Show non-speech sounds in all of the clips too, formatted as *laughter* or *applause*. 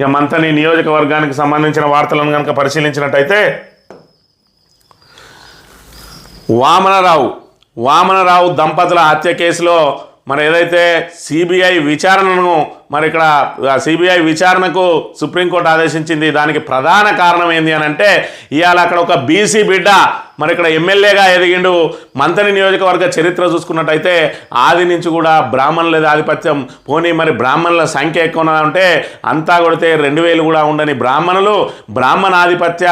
ఇక మంతని నియోజకవర్గానికి సంబంధించిన వార్తలను కనుక పరిశీలించినట్టయితే వామనరావు వామనరావు దంపతుల హత్య కేసులో మరి ఏదైతే సిబిఐ విచారణను మరి ఇక్కడ సిబిఐ విచారణకు సుప్రీంకోర్టు ఆదేశించింది. దానికి ప్రధాన కారణం ఏంది అని అంటే ఇవాళ అక్కడ ఒక బీసీ బిడ్డ మరి ఇక్కడ ఎమ్మెల్యేగా ఎదిగిండు. మంతని నియోజకవర్గ చరిత్ర చూసుకున్నట్టయితే ఆది నుంచి కూడా బ్రాహ్మణులది ఆధిపత్యం. పోనీ మరి బ్రాహ్మణుల సంఖ్య ఎక్కువ ఉంటే అంతా కొడితే రెండు వేలు కూడా ఉండని బ్రాహ్మణులు బ్రాహ్మణ ఆధిపత్య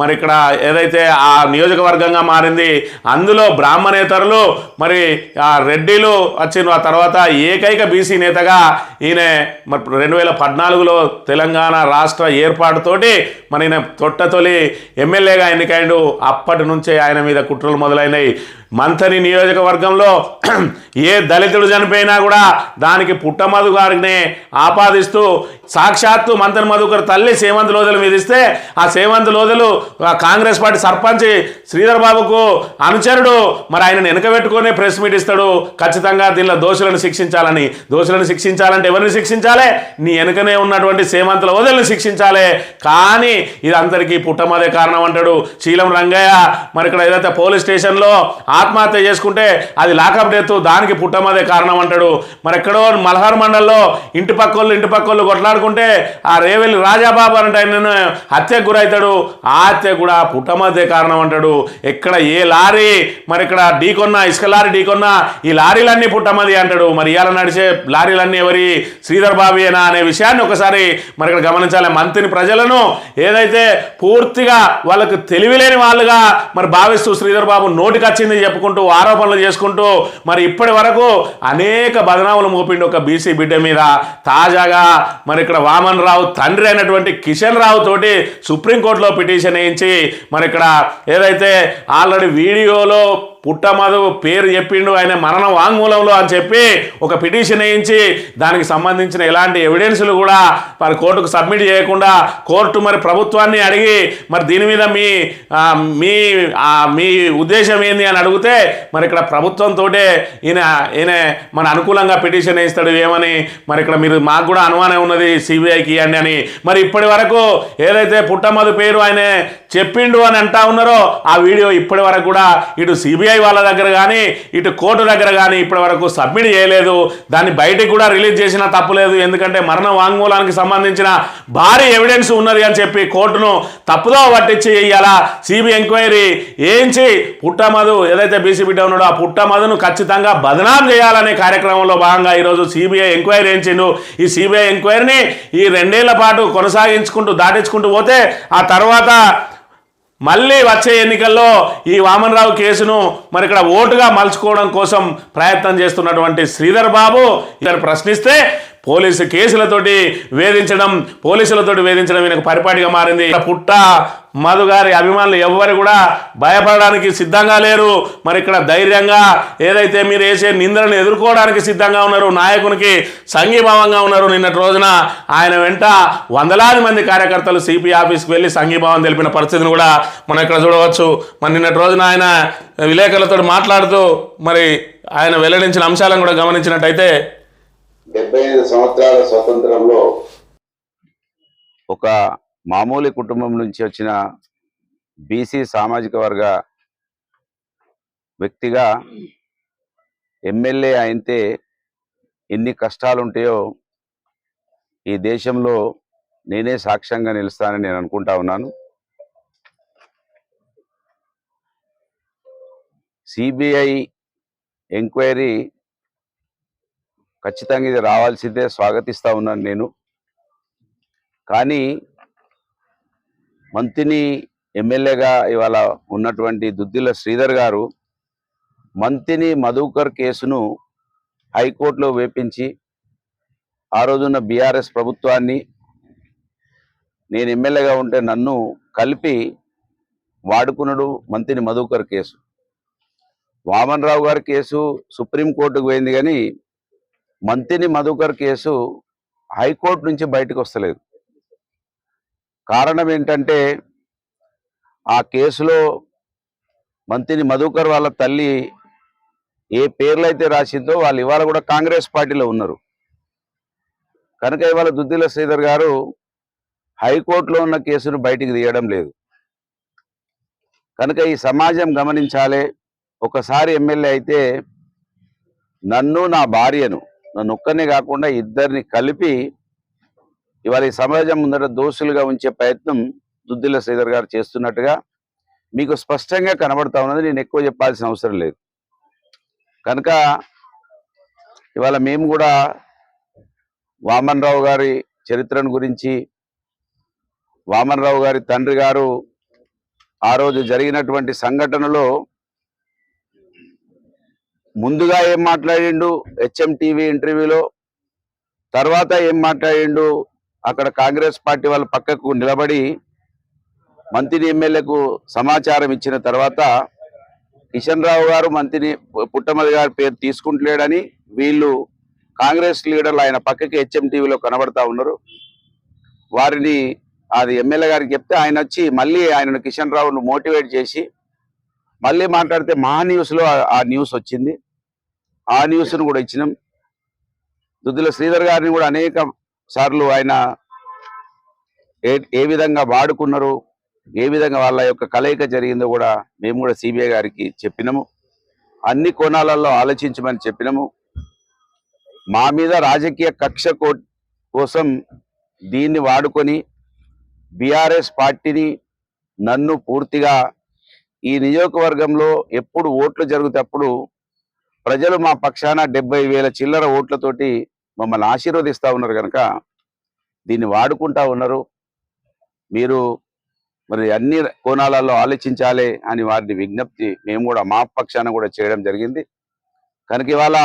మరి ఇక్కడ ఏదైతే ఆ నియోజకవర్గంగా మారింది అందులో బ్రాహ్మణేతరులు మరి ఆ రెడ్డిలు వచ్చిన ఆ తర్వాత ఏకైక బీసీ నేతగా ఈయన మరి రెండు వేల పద్నాలుగులో తెలంగాణ రాష్ట్ర ఏర్పాటుతోటి మరి ఈయన తొట్టతొలి ఎమ్మెల్యేగా ఎన్నికైండు. అప్పటి నుంచే ఆయన మీద కుట్రలు మొదలైనవి మంథని నియోజకవర్గంలో *clears throat* ఏ దళితుడు చనిపోయినా కూడా దానికి పుట్టమధు గారిని ఆపాదిస్తూ సాక్షాత్తు మంతని మధుకర్ తల్లి సేవంత్ లోదలు మీదిస్తే ఆ సేవంత్ లోదలు కాంగ్రెస్ పార్టీ సర్పంచ్ శ్రీధర్ బాబుకు అనుచరుడు. మరి ఆయన వెనకబెట్టుకునే ప్రెస్ మీట్ ఇస్తాడు. ఖచ్చితంగా దీనిలో దోషులను శిక్షించాలని. దోషులను శిక్షించాలంటే ఎవరిని శిక్షించాలి నీ వెనుకనే ఉన్నటువంటి సేమంతుల వదలను శిక్షించాలి. కానీ ఇది అందరికీ పుట్టమదే కారణం అంటాడు శీలం రంగయ్య. మరి ఇక్కడ ఏదైతే పోలీస్ స్టేషన్లో ఆత్మహత్య చేసుకుంటే అది లాకప్ డెత్ దానికి పుట్టమదే కారణం అంటాడు. మరి ఎక్కడో మల్హార్ మండల్లో ఇంటి పక్కోళ్ళు ఇంటి పక్కోళ్ళు కొట్లాడుకుంటే ఆ రేవెల్లి రాజాబాబు అంటే ఆయన హత్యకు గురవుతాడు. ఆ హత్య కూడా పుట్టమదే కారణం అంటాడు. ఎక్కడ ఏ లారీ మరి ఇక్కడ ఢీకొన్నా ఇసుక లారీ ఢీకొన్నా ఈ లారీలన్నీ పుట్టమది అంటాడు. మరి ఇవాళ నడిచే లారీలన్నీ ఎవరి? శ్రీధర్ బాబేనా అనే విషయాన్ని ఒకసారి మరి ఇక్కడ గమనించాలి. మంత్రిని ప్రజలను ఏదైతే పూర్తిగా వాళ్ళకు తెలివిలేని వాళ్ళుగా మరి భావిస్తూ శ్రీధర్ బాబు నోటికి వచ్చింది చెప్పుకుంటూ ఆరోపణలు చేసుకుంటూ మరి ఇప్పటి వరకు అనేక బదనాములు మోపిండు ఒక బీసీ బిడ్డ మీద. తాజాగా మరి ఇక్కడ వామన్ రావు తండ్రి అయినటువంటి కిషన్ రావు తోటి సుప్రీంకోర్టులో పిటిషన్ వేయించి మరి ఇక్కడ ఏదైతే ఆల్రెడీ వీడియోలో పుట్టమధు పేరు చెప్పిండు ఆయన మరణ వాంగ్మూలంలో అని చెప్పి ఒక పిటిషన్ వేయించి దానికి సంబంధించిన ఎలాంటి ఎవిడెన్సులు కూడా మరి కోర్టుకు సబ్మిట్ చేయకుండా కోర్టు మరి ప్రభుత్వాన్ని అడిగి మరి దీని మీద మీ మీ మీ ఉద్దేశం ఏంది అని అడిగితే మరి ఇక్కడ ప్రభుత్వంతో ఈయన ఈయన మన అనుకూలంగా పిటిషన్ వేయిస్తాడు ఏమని మరి ఇక్కడ మీరు మాకు కూడా అనుమానం ఉన్నది సిబిఐకి ఇవ్వండి అని. మరి ఇప్పటి వరకు ఏదైతే పుట్టమధు పేరు ఆయన చెప్పిండు అని అంటా ఉన్నారో ఆ వీడియో ఇప్పటి వరకు కూడా ఇటు సిబిఐ వాళ్ళ దగ్గర కానీ ఇటు కోర్టు దగ్గర కానీ ఇప్పటి వరకు సబ్మిట్ చేయలేదు. దాన్ని బయటకు కూడా రిలీజ్ చేసినా తప్పులేదు ఎందుకంటే మరణ వాంగ్మూలానికి సంబంధించిన భారీ ఎవిడెన్స్ ఉన్నది అని చెప్పి కోర్టును తప్పుదో పట్టించి ఇయ్యాలా సిబిఐ ఎంక్వైరీ. ఏంచి పుట్టమధు ఏదైతే బీసీ బిడ్డ ఉన్నాడో ఆ పుట్టమధును ఖచ్చితంగా బదనాం చేయాలనే కార్యక్రమంలో భాగంగా ఈరోజు సిబిఐ ఎంక్వైరీ ఏంచిండు ఈ సిబిఐ ఎంక్వైరీని ఈ రెండేళ్ళ పాటు కొనసాగించుకుంటూ దాటించుకుంటూ పోతే ఆ తర్వాత మళ్ళీ వచ్చే ఎన్నికల్లో ఈ వామన్రావు కేసును మరి ఇక్కడ ఓటుగా మలుచుకోవడం కోసం ప్రయత్నం చేస్తున్నటువంటి శ్రీధర్ బాబు ఇతను ప్రశ్నిస్తే పోలీసు కేసులతోటి వేధించడం పోలీసులతోటి వేధించడం ఈయనకు పరిపాటిగా మారింది. పుట్ట మధు గారి అభిమానులు ఎవ్వరు కూడా భయపడడానికి సిద్ధంగా లేరు. మరి ఇక్కడ ధైర్యంగా ఏదైతే మీరు వేసే నిందలను ఎదుర్కోవడానికి సిద్ధంగా ఉన్నారు నాయకునికి సంఘీభావంగా ఉన్నారు నిన్నటి రోజున ఆయన వెంట వందలాది మంది కార్యకర్తలు సిపి ఆఫీస్కి వెళ్ళి సంఘీభావం తెలిపిన పరిస్థితిని కూడా మనం ఇక్కడ చూడవచ్చు. మరి నిన్నటి రోజున ఆయన విలేకరులతో మాట్లాడుతూ మరి ఆయన వెల్లడించిన అంశాలను కూడా గమనించినట్టయితే డెబ్బై ఐదు సంవత్సరాల స్వతంత్రంలో ఒక మామూలు కుటుంబం నుంచి వచ్చిన బీసీ సామాజిక వర్గ వ్యక్తిగా ఎమ్మెల్యే అయితే ఎన్ని కష్టాలు ఉంటాయో ఈ దేశంలో నేనే సాక్ష్యంగా నిలుస్తానని నేను అనుకుంటా ఉన్నాను. సిబిఐ ఎంక్వైరీ ఖచ్చితంగా ఇది రావాల్సిందే స్వాగతిస్తా ఉన్నాను నేను. కానీ మంత్రిని ఎమ్మెల్యేగా ఇవాళ ఉన్నటువంటి దుద్దిల శ్రీధర్ గారు మంత్రిని మధుకర్ కేసును హైకోర్టులో వేపించి ఆ రోజున్న బీఆర్ఎస్ ప్రభుత్వాన్ని నేను ఎమ్మెల్యేగా ఉంటే నన్ను కలిపి వాడుకున్నాడు మంత్రిని మధుకర్ కేసు. వామన్ రావు గారి కేసు సుప్రీంకోర్టుకు పోయింది కానీ మంత్రిని మధుకర్ కేసు హైకోర్టు నుంచి బయటకు వస్తలేదు. కారణం ఏంటంటే ఆ కేసులో మంత్రిని మధుకర్ వాళ్ళ తల్లి ఏ పేర్లు అయితే రాసిందో వాళ్ళు ఇవాళ కూడా కాంగ్రెస్ పార్టీలో ఉన్నారు. కనుక ఇవాళ దుద్దిల శ్రీధర్ గారు హైకోర్టులో ఉన్న కేసును బయటికి తీయడం లేదు. కనుక ఈ సమాజం గమనించాలి. ఒకసారి ఎమ్మెల్యే అయితే నన్ను నా భార్యను నొక్కనే కాకుండా ఇద్దరిని కలిపి ఇవాళ ఈ సమాజం ముందర దోషులుగా ఉంచే ప్రయత్నం దుద్దిల శ్రీధర్ గారు చేస్తున్నట్టుగా మీకు స్పష్టంగా కనబడతా ఉన్నది. నేను ఎక్కువ చెప్పాల్సిన అవసరం లేదు. కనుక ఇవాళ మేము కూడా వామన్ రావు గారి చరిత్రను గురించి వామన్ రావు గారి తండ్రి గారు ఆ రోజు జరిగినటువంటి సంఘటనలో ముందుగా ఏం మాట్లాడిండు? హెచ్ఎం టీవీ ఇంటర్వ్యూలో తర్వాత ఏం మాట్లాడిండు? అక్కడ కాంగ్రెస్ పార్టీ వాళ్ళ పక్కకు నిలబడి మంత్రి ఎమ్మెల్యేకు సమాచారం ఇచ్చిన తర్వాత కిషన్ రావు గారు మంత్రిని పుట్టమది గారి పేరు తీసుకుంటలేడని వీళ్ళు కాంగ్రెస్ లీడర్లు ఆయన పక్కకి హెచ్ఎం టీవీలో కనబడతా ఉన్నారు. వారిని అది ఎమ్మెల్యే గారికి చెప్తే ఆయన వచ్చి మళ్ళీ ఆయనను కిషన్ రావును మోటివేట్ చేసి మళ్ళీ మాట్లాడితే మా న్యూస్లో ఆ- న్యూస్ వచ్చింది. ఆ న్యూస్ను కూడా ఇచ్చినాం. దుద్దుల శ్రీధర్ గారిని కూడా అనేక సార్లు ఆయన ఏ ఏ విధంగా వాడుకున్నారు ఏ విధంగా వాళ్ళ యొక్క కలయిక జరిగిందో కూడా మేము కూడా సిబిఐ గారికి చెప్పినాము. అన్ని కోణాలలో ఆలోచించమని చెప్పినాము. మా మీద రాజకీయ కక్ష కోసం దీన్ని వాడుకొని బీఆర్ఎస్ పార్టీని నన్ను పూర్తిగా ఈ నియోజకవర్గంలో ఎప్పుడు ఓట్లు జరుగుతప్పుడు ప్రజలు మా పక్షాన డెబ్బై వేల చిల్లర ఓట్లతోటి మమ్మల్ని ఆశీర్వదిస్తూ ఉన్నారు కనుక దీన్ని వాడుకుంటా ఉన్నారు. మీరు మరి అన్ని కోణాలలో ఆలోచించాలి అని వారిని విజ్ఞప్తి మేము కూడా మా పక్షాన కూడా చేయడం జరిగింది. కనుక ఇవాళ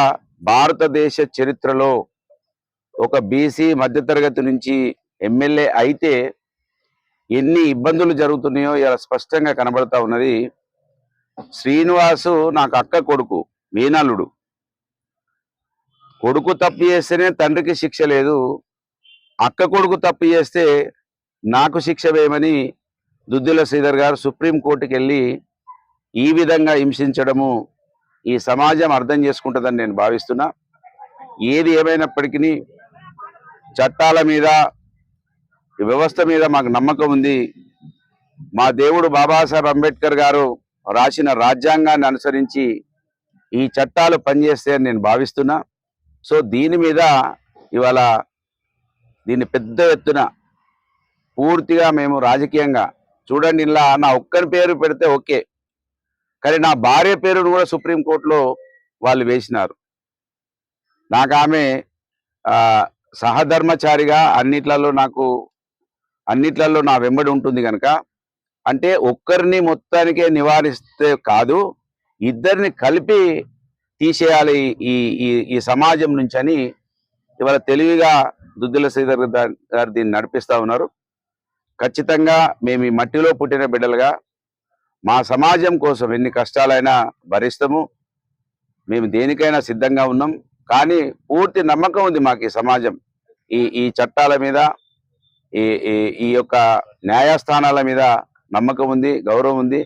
భారతదేశ చరిత్రలో ఒక బీసీ మధ్యతరగతి నుంచి ఎమ్మెల్యే అయితే ఎన్ని ఇబ్బందులు జరుగుతున్నాయో ఇలా స్పష్టంగా కనబడతా ఉన్నది. శ్రీనివాసు నాకు అక్క కొడుకు మీనల్లుడు. కొడుకు తప్పు చేస్తేనే తండ్రికి శిక్ష లేదు. అక్క కొడుకు తప్పు చేస్తే నాకు శిక్ష వేయమని దుద్దిల శ్రీధర్ గారు సుప్రీంకోర్టుకి వెళ్ళి ఈ విధంగా హింసించడము ఈ సమాజం అర్థం చేసుకుంటుందని నేను భావిస్తున్నా. ఏది ఏమైనప్పటికీ చట్టాల మీద ఈ వ్యవస్థ మీద మాకు నమ్మకం ఉంది. మా దేవుడు బాబాసాహెబ్ అంబేద్కర్ గారు రాసిన రాజ్యాంగాన్ని అనుసరించి ఈ చట్టాలు పనిచేస్తాయని నేను భావిస్తున్నా. సో దీని మీద ఇవాళ దీన్ని పెద్ద ఎత్తున పూర్తిగా మేము రాజకీయంగా చూడండి ఇలా నా ఒక్కరి పేరు పెడితే ఓకే. కానీ నా భార్య పేరును కూడా సుప్రీంకోర్టులో వాళ్ళు వేసినారు. నాకు ఆమె సహధర్మచారిగా అన్నిట్లలో నాకు అన్నిట్లలో నా వెంబడి ఉంటుంది కనుక అంటే ఒక్కరిని మొత్తానికే నివారిస్తే కాదు ఇద్దరిని కలిపి తీసేయాలి ఈ ఈ ఈ సమాజం నుంచి అని ఇవాళ తెలివిగా దుద్దుల శ్రీధర్ గారు దీన్ని నడిపిస్తా ఉన్నారు. ఖచ్చితంగా మేము ఈ మట్టిలో పుట్టిన బిడ్డలుగా మా సమాజం కోసం ఎన్ని కష్టాలైనా భరిస్తాము మేము దేనికైనా సిద్ధంగా ఉన్నాం కానీ పూర్తి నమ్మకం ఉంది మాకు ఈ సమాజం. ఈ ఈ చట్టాల మీద ఈ ఈ ఈ యొక్క న్యాయస్థానాల మీద నమ్మకం ఉంది గౌరవం ఉంది.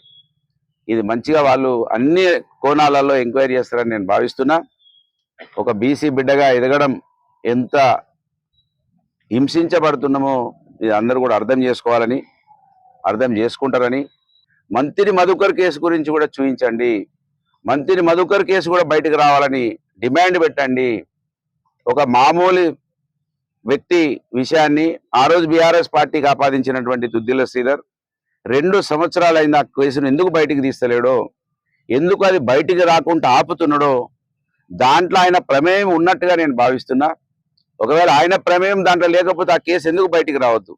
ఇది మంచిగా వాళ్ళు అన్ని కోణాలలో ఎంక్వైరీ చేస్తారని నేను భావిస్తున్నా. ఒక బీసీ బిడ్డగా ఎదగడం ఎంత హింసించబడుతున్నామో ఇది అందరూ కూడా అర్థం చేసుకోవాలని అర్థం చేసుకుంటారని. మంత్రి మధుకర్ కేసు గురించి కూడా చూపించండి. మంత్రి మధుకర్ కేసు కూడా బయటకు రావాలని డిమాండ్ పెట్టండి. ఒక మామూలు వ్యక్తి విషయాన్ని ఆ రోజు బీఆర్ఎస్ పార్టీకి ఆపాదించినటువంటి దుద్దిల శ్రీధర్ రెండు సంవత్సరాలైంది ఆ కేసును ఎందుకు బయటికి తీస్తలేడో ఎందుకు అది బయటికి రాకుండా ఆపుతున్నాడో దాంట్లో ఆయన ప్రమేయం ఉన్నట్టుగా నేను భావిస్తున్నా. ఒకవేళ ఆయన ప్రమేయం దాంట్లో లేకపోతే ఆ కేసు ఎందుకు బయటికి రావద్దు?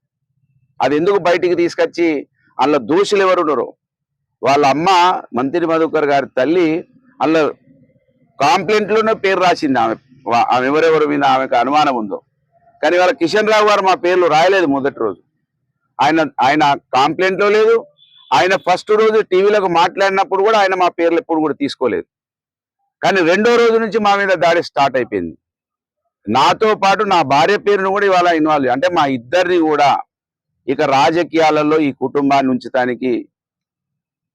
అది ఎందుకు బయటికి తీసుకొచ్చి అందులో దోషులు ఎవరున్నారు వాళ్ళ అమ్మ మంత్రి మధుకర్ గారి తల్లి అందులో కాంప్లైంట్లోనే పేరు రాసింది ఆమె. ఆమె ఎవరెవరి మీద ఆమెకు అనుమానం ఉందో. కానీ వాళ్ళ కిషన్ రావు గారు మా పేర్లు రాయలేదు మొదటి రోజు. ఆయన ఆయన కంప్లైంట్లో లేదు. ఆయన ఫస్ట్ రోజు టీవీలకు మాట్లాడినప్పుడు కూడా ఆయన మా పేర్లు ఎప్పుడు కూడా తీసుకోలేదు. కానీ రెండో రోజు నుంచి మా మీద దాడి స్టార్ట్ అయిపోయింది. నాతో పాటు నా భార్య పేరును కూడా ఇవాళ ఇన్వాల్వ్ అంటే మా ఇద్దరిని కూడా ఇక రాజకీయాలలో ఈ కుటుంబాన్ని ఉంచడానికి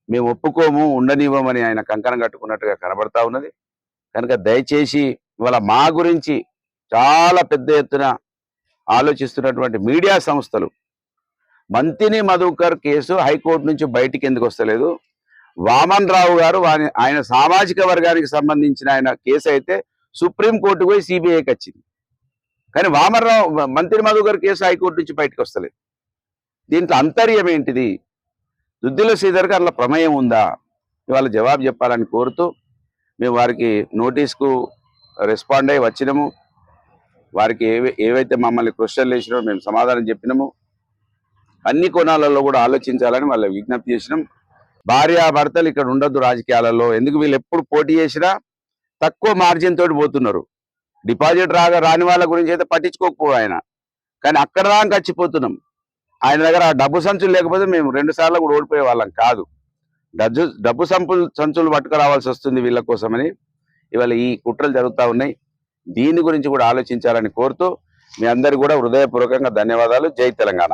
మేము ఒప్పుకోము ఉండనివ్వమని ఆయన కంకణం కట్టుకున్నట్టుగా కనబడతా ఉన్నది. కనుక దయచేసి ఇవాళ మా గురించి చాలా పెద్ద ఎత్తున ఆలోచిస్తున్నటువంటి మీడియా సంస్థలు. మంతిని మధుకర్ కేసు హైకోర్టు నుంచి బయటికి ఎందుకు వస్తలేదు? వామన్ రావు గారు వాని- ఆయన సామాజిక వర్గానికి సంబంధించిన ఆయన కేసు అయితే సుప్రీంకోర్టు పోయి సిబిఐకి వచ్చింది. కానీ వామన్ రావు మంత్రి మధుకర్ కేసు హైకోర్టు నుంచి బయటకు వస్తలేదు. దీంట్లో అంతర్యం ఏంటిది? దుద్దిల శ్రీధర్కి అట్లా ప్రమేయం ఉందా? ఇవాళ జవాబు చెప్పాలని కోరుతూ మేము వారికి నోటీస్కు రెస్పాండ్ అయ్యి వచ్చినాము. వారికి ఏవి ఏవైతే మమ్మల్ని క్వశ్చన్లు వేసినారో మేము సమాధానం చెప్పినాము. అన్ని కోణాలలో కూడా ఆలోచించాలని వాళ్ళ విజ్ఞప్తి చేసినాం. భార్య భర్తలు ఇక్కడ ఉండొద్దు రాజకీయాలలో. ఎందుకు వీళ్ళు ఎప్పుడు పోటీ చేసినా తక్కువ మార్జిన్ తోటి పోతున్నారు. డిపాజిట్ రాగా రాని వాళ్ళ గురించి అయితే పట్టించుకోకపో ఆయన. కానీ అక్కడ దాకా చచ్చిపోతున్నాం ఆయన దగ్గర ఆ డబ్బు సంచులు లేకపోతే మేము రెండు సార్లు కూడా ఓడిపోయే వాళ్ళం కాదు. డబ్బు డబ్బు సంపులు సంచులు పట్టుకురావాల్సి వస్తుంది వీళ్ళ కోసమని. ఇవాళ ఈ కుట్రలు జరుగుతూ ఉన్నాయి. దీని గురించి కూడా ఆలోచించాలని కోరుతూ మీ అందరు కూడా హృదయపూర్వకంగా ధన్యవాదాలు. జై తెలంగాణ.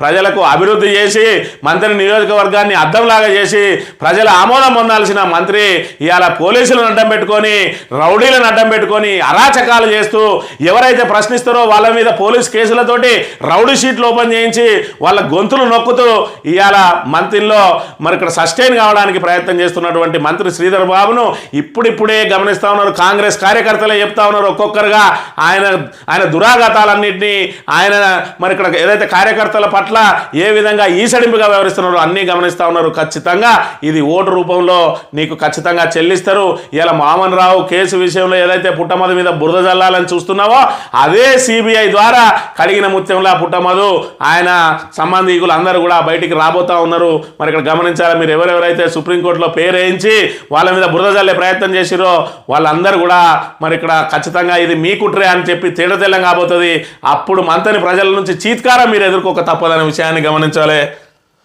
ప్రజలకు అభివృద్ధి చేసి మంత్రి నియోజకవర్గాన్ని అద్దంలాగా చేసి ప్రజల ఆమోదం పొందాల్సిన మంత్రి ఇవాళ పోలీసులను అడ్డం పెట్టుకొని రౌడీలను అడ్డం పెట్టుకొని అరాచకాలు చేస్తూ ఎవరైతే ప్రశ్నిస్తారో వాళ్ళ మీద పోలీస్ కేసులతోటి రౌడీ షీట్లు ఓపెన్ చేయించి వాళ్ళ గొంతులు నొక్కుతూ ఇవాళ మంత్రిలో మరి ఇక్కడ సస్టైన్ కావడానికి ప్రయత్నం చేస్తున్నటువంటి మంత్రి శ్రీధర్ బాబును ఇప్పుడిప్పుడే గమనిస్తా ఉన్నారు. కాంగ్రెస్ కార్యకర్తలే చెప్తా ఉన్నారు ఒక్కొక్కరుగా. ఆయన ఆయన దురాఘాతాలన్నింటినీ ఆయన మరి ఇక్కడ ఏదైతే కార్యకర్తల పట్ల పట్ల ఏ విధంగా ఈసడింపుగా వ్యవహరిస్తున్నారో అన్నీ గమనిస్తా ఉన్నారు. ఖచ్చితంగా ఇది ఓటు రూపంలో నీకు ఖచ్చితంగా చెల్లిస్తారు. ఇలా మామన్ రావు కేసు విషయంలో ఏదైతే పుట్టమధు మీద బురద జల్లాలని చూస్తున్నావో అదే సిబిఐ ద్వారా కడిగిన ముత్యంలా పుట్టమధు ఆయన సంబంధికులు అందరూ కూడా బయటికి రాబోతా ఉన్నారు. మరి ఇక్కడ గమనించాలి? మీరు ఎవరెవరైతే సుప్రీంకోర్టులో పేరు వేయించి వాళ్ళ మీద బురద జల్లే ప్రయత్నం చేసిరో వాళ్ళందరూ కూడా మరి ఇక్కడ ఖచ్చితంగా ఇది మీ కుట్రే అని చెప్పి తేడతెల్లం కాబోతుంది. అప్పుడు మంతని ప్రజల నుంచి చీత్కారం మీరు ఎదుర్కోక తప్పదని విషయాన్ని గమనించాలి.